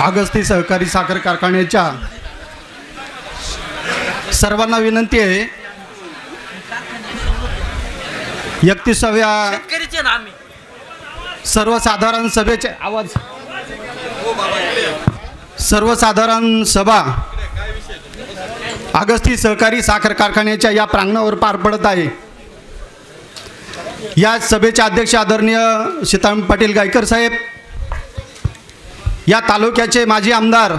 आगस्ती सहकारी साखर कारखान्याच्या सर्वांना विनंती आहे. एकतीसाव्या सर्वसाधारण सभेचे आवाज. सर्वसाधारण सभा आगस्ती सहकारी साखर कारखान्याच्या या प्रांगणावर पार पडत आहे. या सभेचे अध्यक्ष आदरणीय सीताराम पाटील गायकर साहेब या तालुक्याचे माजी आमदार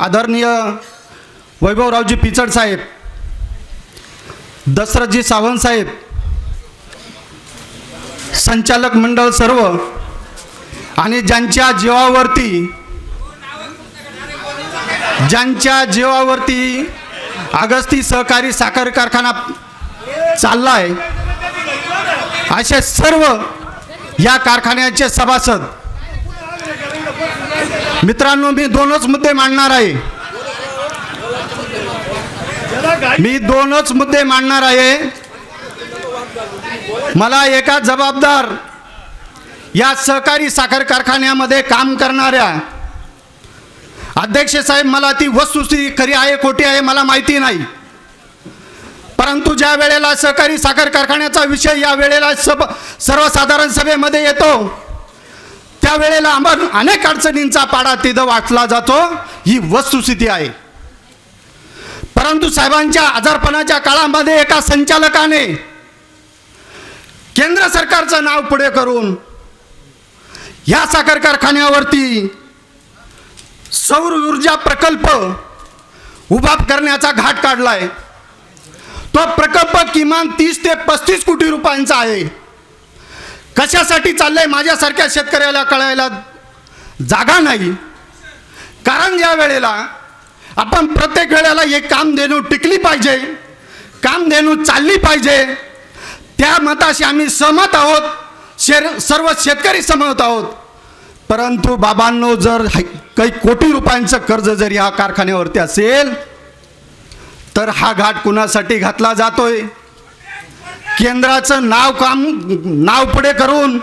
आदरणीय वैभवरावजी पिचड साहेब दशरथजी सावंत साहेब संचालक मंडळ सर्व आणि ज्यांच्या जीवावरती ज्यांच्या जीवावरती अगस्ती सहकारी साखर कारखाना चालला आहे असे सर्व या कारखान्याचे सभासद मित्रांनो मी दोनच मुद्दे मांडणार आहे. मी दोनच मुद्दे मांडणार आहे. मला एका जबाबदार या सहकारी साखर कारखान्यामध्ये काम करणाऱ्या अध्यक्ष साहेब मला ती वस्तुस्थिती खरी आहे खोटी आहे मला माहिती नाही. परंतु ज्या वेळेला सहकारी साखर कारखान्याचा विषय या वेळेला सब सर्वसाधारण सभेमध्ये येतो त्यावेळेला आपण अनेक अडचणींचा पाडा तिथं वाटला जातो. ही वस्तुस्थिती आहे. परंतु साहेबांच्या आजारपणाच्या काळामध्ये एका संचालकाने केंद्र सरकारचं नाव पुढे करून या साखर कारखान्यावरती सौर ऊर्जा प्रकल्प उभा करण्याचा घाट काढलाय. तो प्रकल्प किमान तीस ते पस्तीस कोटी रुपयांचा आहे. कशासाठी चाललंय माझ्यासारख्या शेतकऱ्याला कळायला जागा नाही? कारण ज्या वेळेला आपण प्रत्येक वेळेला एक काम देणू टिकली पाहिजे काम देणू चालली पाहिजे. त्या मताशी आम्ही सहमत आहोत शेर सर्व शेतकरी सहमत आहोत. परंतु बाबांनो जर काही कोटी रुपयांचं कर्ज जर या कारखान्यावरती असेल तर हा घाट कुणासाठी घातला जातोय? केंद्राचं नाव काम नाव पुढे करून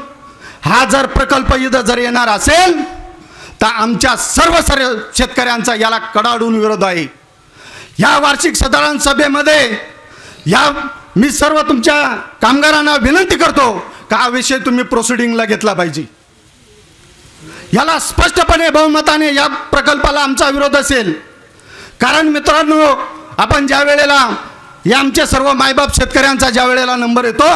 हा जर प्रकल्प इथं जर येणार असेल तर आमच्या सर्व सर्व शेतकऱ्यांचा याला कडाडून विरोध आहे. या वार्षिक साधारण सभेमध्ये या मी सर्व तुमच्या कामगारांना विनंती करतो का हा विषय तुम्ही प्रोसिडिंगला घेतला पाहिजे. याला स्पष्टपणे बहुमताने या प्रकल्पाला आमचा विरोध असेल. कारण मित्रांनो आपण ज्या वेळेला या सर्व मायबाप शेतकऱ्यांचा ज्या वेळेला नंबर येतो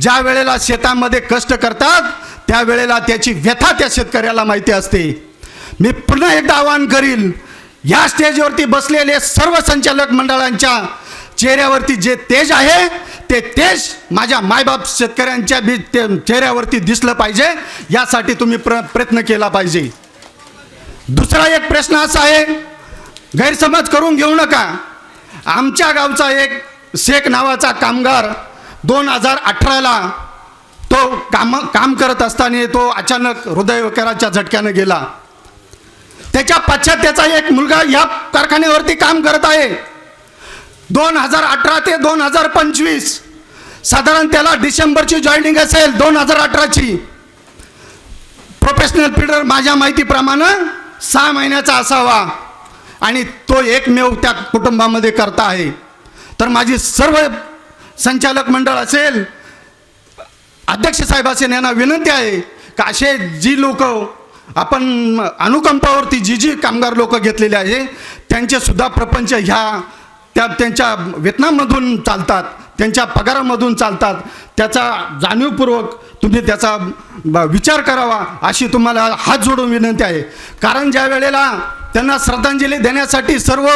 ज्या वेळेला शेतामध्ये कष्ट करतात त्यावेळेला त्याची व्यथा त्या शेतकऱ्याला माहिती असते. मी पुन्हा एकदा आवाहन करील या स्टेजवरती बसलेले सर्व संचालक मंडळांच्या चेहऱ्यावरती जे तेज आहे ते तेज माझ्या मायबाप शेतकऱ्यांच्या बी ते चेहऱ्यावरती दिसलं पाहिजे यासाठी तुम्ही प्र प्रयत्न केला पाहिजे. दुसरा एक प्रश्न असा आहे गैरसमज करून घेऊ नका. आमच्या गावचा एक शेख नावाचा कामगार दोन हजार अठराला तो काम काम करत असताना तो अचानक हृदयविकाराच्या झटक्यानं गेला. त्याच्या पश्चात त्याचा एक मुलगा या कारखान्यावरती काम करत आहे. दोन हजार अठरा ते दोन हजार पंचवीस साधारण त्याला डिसेंबरची जॉईनिंग असेल दोन हजार अठराची. प्रोफेशनल फिल्डर माझ्या माहितीप्रमाणे सहा महिन्याचा असावा. आणि तो एकमेव त्या कुटुंबामध्ये करता आहे. तर माझी सर्व संचालक मंडळ असेल अध्यक्ष साहेब असेल यांना विनंती आहे का असे जी लोक आपण अनुकंपावरती जी जी कामगार लोक घेतलेले आहे त्यांचेसुद्धा प्रपंच ह्या त्या त्यांच्या वेतनामधून चालतात. त्यांच्या पगारामधून चालतात. त्याचा जाणीवपूर्वक तुम्ही त्याचा विचार करावा अशी तुम्हाला हात जोडून विनंती आहे. कारण ज्या वेळेला त्यांना श्रद्धांजली देण्यासाठी सर्व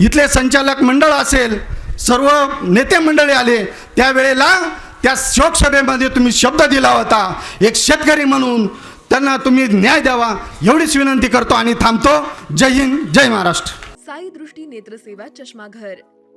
इथले संचालक मंडळ असेल सर्व नेते मंडळी आले त्यावेळेला त्या शोकसभेमध्ये तुम्ही शब्द दिला होता. एक शेतकरी म्हणून त्यांना तुम्ही न्याय द्यावा एवढीच विनंती करतो आणि थांबतो. जय हिंद जय महाराष्ट्र. साई दृष्टी नेत्रसेवा चष्माघर.